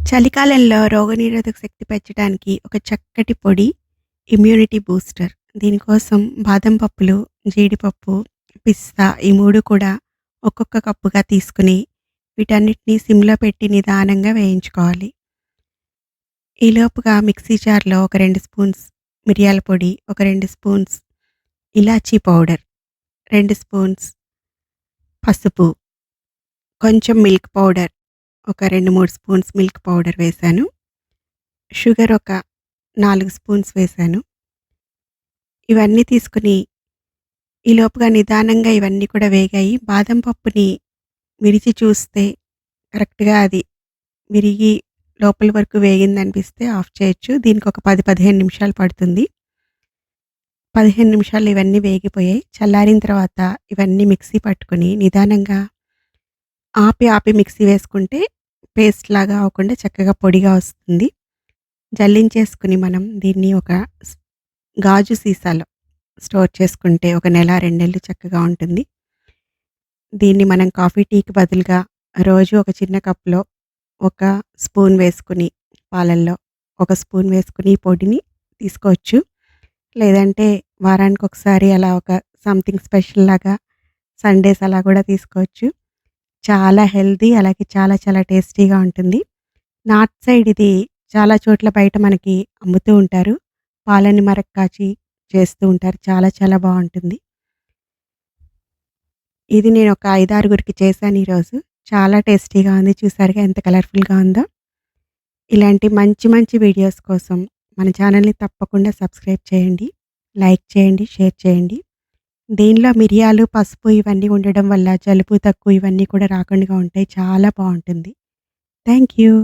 చలికాలంలో రోగనిరోధక శక్తి పెంచడానికి ఒక చక్కటి పొడి ఇమ్యూనిటీ బూస్టర్. దీనికోసం బాదం పప్పులు, జీడిపప్పు, పిస్తా ఈ మూడు కూడా ఒక్కొక్క కప్పుగా తీసుకుని వీటన్నిటిని సిమ్‌లో పెట్టి నిదానంగా వేయించుకోవాలి. ఈలోపుగా మిక్సీ జార్‌లో ఒక రెండు స్పూన్స్ మిరియాల పొడి, ఒక రెండు స్పూన్స్ ఇలాచీ పౌడర్, రెండు స్పూన్స్ పసుపు, కొంచెం మిల్క్ పౌడర్ ఒక 2, 3 స్పూన్స్ మిల్క్ పౌడర్ వేశాను. షుగర్ ఒక నాలుగు స్పూన్స్ వేశాను. ఇవన్నీ తీసుకొని ఈలోపుగా నిదానంగా ఇవన్నీ కూడా వేగాయి. బాదం పప్పుని విరిచి చూస్తే కరెక్ట్‌గా అది విరిగి లోపల వరకు వేగిందనిపిస్తే ఆఫ్ చేయొచ్చు. దీనికి ఒక 10, 15 నిమిషాలు పడుతుంది. పదిహేను నిమిషాలు ఇవన్నీ వేగిపోయాయి. చల్లారిన తర్వాత ఇవన్నీ మిక్సీ పట్టుకుని నిదానంగా ఆపి, ఆపి మిక్సీ వేసుకుంటే పేస్ట్ లాగా అవ్వకుండా చక్కగా పొడిగా వస్తుంది. జల్లించేసుకుని మనం దీన్ని ఒక గాజు సీసాలో స్టోర్ చేసుకుంటే ఒక నెల, 2 నెలలు చక్కగా ఉంటుంది. దీన్ని మనం కాఫీ, టీకి బదులుగా రోజు ఒక చిన్న కప్‌లో ఒక స్పూన్ వేసుకుని పాలల్లో ఒక స్పూన్ వేసుకుని పొడిని తీసుకోవచ్చు. లేదంటే వారానికి ఒకసారి అలా ఒక సంథింగ్ స్పెషల్ లాగా సండేస్ అలా కూడా తీసుకోవచ్చు. చాలా హెల్తీ అలాగే చాలా చాలా టేస్టీగా ఉంటుంది. నార్త్ సైడ్ ఇది చాలా చోట్ల బయట మనకి అమ్ముతూ ఉంటారు. పాలని మరక కాచి చేస్తూ ఉంటారు. చాలా చాలా బాగుంటుంది ఇది నేను ఒక 5, 6గురికి చేశాను ఈరోజు. చాలా టేస్టీగా ఉంది. చూసారుగా ఎంత కలర్‌ఫుల్‌గా ఉందో. ఇలాంటి మంచి మంచి వీడియోస్ కోసం మన ఛానల్‌ని తప్పకుండా సబ్స్క్రైబ్ చేయండి. లైక్ చేయండి, షేర్ చేయండి. దీనిలో మిరియాలు, పసుపు ఇవన్నీ ఉండడం వల్ల జలుబు, దగ్గు ఇవన్నీ కూడా రాకుండా ఉంటాయి. చాలా బాగుంటుంది థ్యాంక్ యూ.